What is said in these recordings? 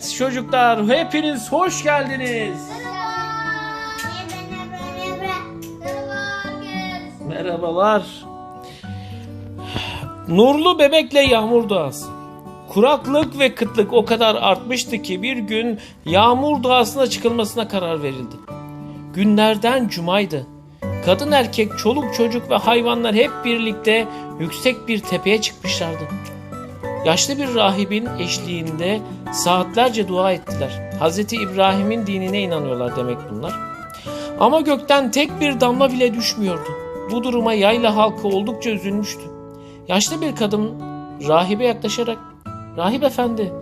Çocuklar hepiniz hoş geldiniz. Merhabalar. Nurlu bebekle yağmur doğası. Kuraklık ve kıtlık o kadar artmıştı ki bir gün yağmur doğasına çıkılmasına karar verildi. Günlerden cumaydı. Kadın erkek, çoluk çocuk ve hayvanlar hep birlikte yüksek bir tepeye çıkmışlardı. Yaşlı bir rahibin eşliğinde saatlerce dua ettiler. Hazreti İbrahim'in dinine inanıyorlar demek bunlar. Ama gökten tek bir damla bile düşmüyordu. Bu duruma yayla halkı oldukça üzülmüştü. Yaşlı bir kadın rahibe yaklaşarak Rahip efendi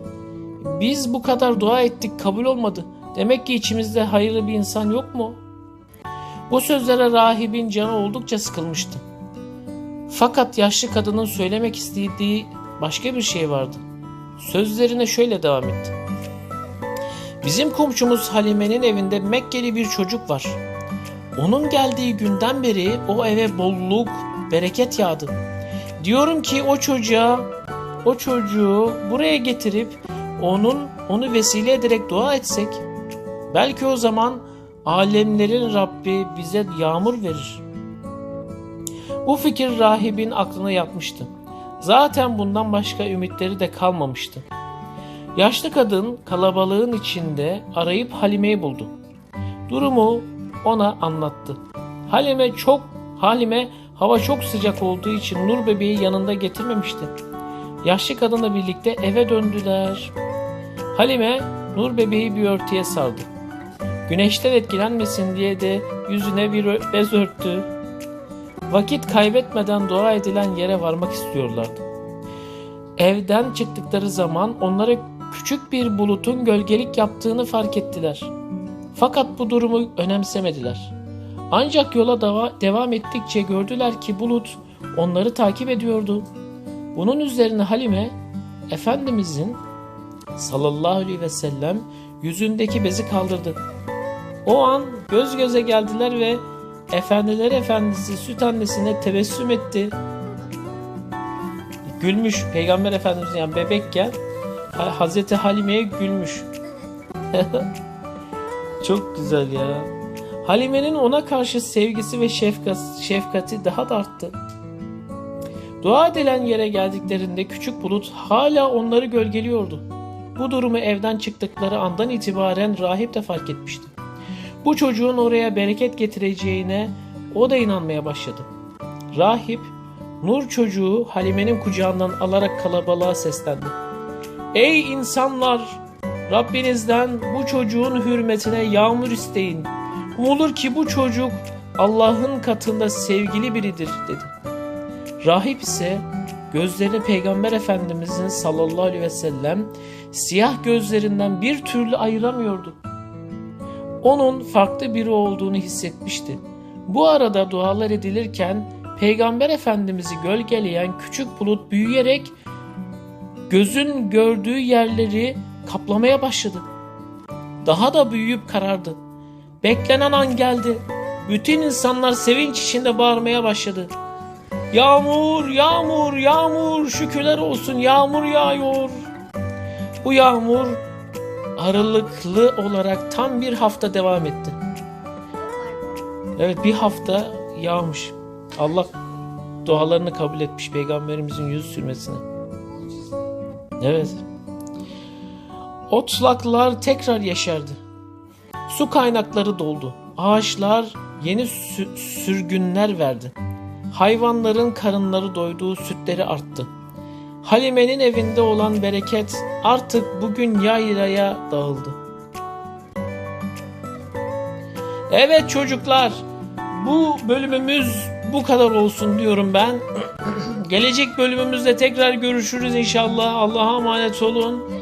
biz bu kadar dua ettik kabul olmadı. Demek ki içimizde hayırlı bir insan yok mu? Bu sözlere rahibin canı oldukça sıkılmıştı. Fakat yaşlı kadının söylemek istediği başka bir şey vardı. Sözlerine şöyle devam etti. Bizim komşumuz Halime'nin evinde Mekkeli bir çocuk var. Onun geldiği günden beri o eve bolluk, bereket yağdı. Diyorum ki o çocuğa, o çocuğu buraya getirip onun onu vesile ederek dua etsek belki o zaman alemlerin Rabbi bize yağmur verir. Bu fikir rahibin aklına yatmıştı. Zaten bundan başka ümitleri de kalmamıştı. Yaşlı kadın kalabalığın içinde arayıp Halime'yi buldu. Durumu ona anlattı. Halime çok Halime hava çok sıcak olduğu için Nur bebeği yanında getirmemişti. Yaşlı kadınla birlikte eve döndüler. Halime Nur bebeği bir örtüye sardı. Güneşten etkilenmesin diye de yüzüne bir bez örttü. Vakit kaybetmeden dua edilen yere varmak istiyorlardı. Evden çıktıkları zaman onlara küçük bir bulutun gölgelik yaptığını fark ettiler. Fakat bu durumu önemsemediler. Ancak yola deva- devam ettikçe gördüler ki bulut onları takip ediyordu. Bunun üzerine Halime Efendimizin sallallahu aleyhi ve sellem yüzündeki bezi kaldırdı. O an göz göze geldiler ve Efendiler Efendisi süt annesine tebessüm etti. Gülmüş Peygamber Efendimiz yani bebekken Ha- Hazreti Halime'ye gülmüş. Çok güzel ya. Halime'nin ona karşı sevgisi ve şefkat, şefkati daha da arttı. Dua edilen yere geldiklerinde küçük bulut hala onları gölgeliyordu. Bu durumu evden çıktıkları andan itibaren rahip de fark etmişti. Bu çocuğun oraya bereket getireceğine o da inanmaya başladı. Rahip Nur çocuğu Halime'nin kucağından alarak kalabalığa seslendi. Ey insanlar! Rabbinizden bu çocuğun hürmetine yağmur isteyin. Umulur ki bu çocuk Allah'ın katında sevgili biridir dedi. Rahip ise gözlerini Peygamber Efendimizin sallallahu aleyhi ve sellem siyah gözlerinden bir türlü ayıramıyordu. Onun farklı biri olduğunu hissetmişti. Bu arada dualar edilirken Peygamber Efendimiz'i gölgeleyen küçük bulut büyüyerek gözün gördüğü yerleri kaplamaya başladı. Daha da büyüyüp karardı. Beklenen an geldi. Bütün insanlar sevinç içinde bağırmaya başladı. Yağmur, yağmur, yağmur, şükürler olsun yağmur yağıyor. Bu yağmur aralıklı olarak tam bir hafta devam etti. Evet bir hafta yağmış. Allah dualarını kabul etmiş peygamberimizin yüz sürmesine. Evet. Otlaklar tekrar yeşerdi. Su kaynakları doldu. Ağaçlar yeni sü- sürgünler verdi. Hayvanların karınları doyduğu sütleri arttı. Halime'nin evinde olan bereket artık bugün yaylaya dağıldı. Evet çocuklar, bu bölümümüz bu kadar olsun diyorum ben. Gelecek bölümümüzde tekrar görüşürüz inşallah. Allah'a emanet olun.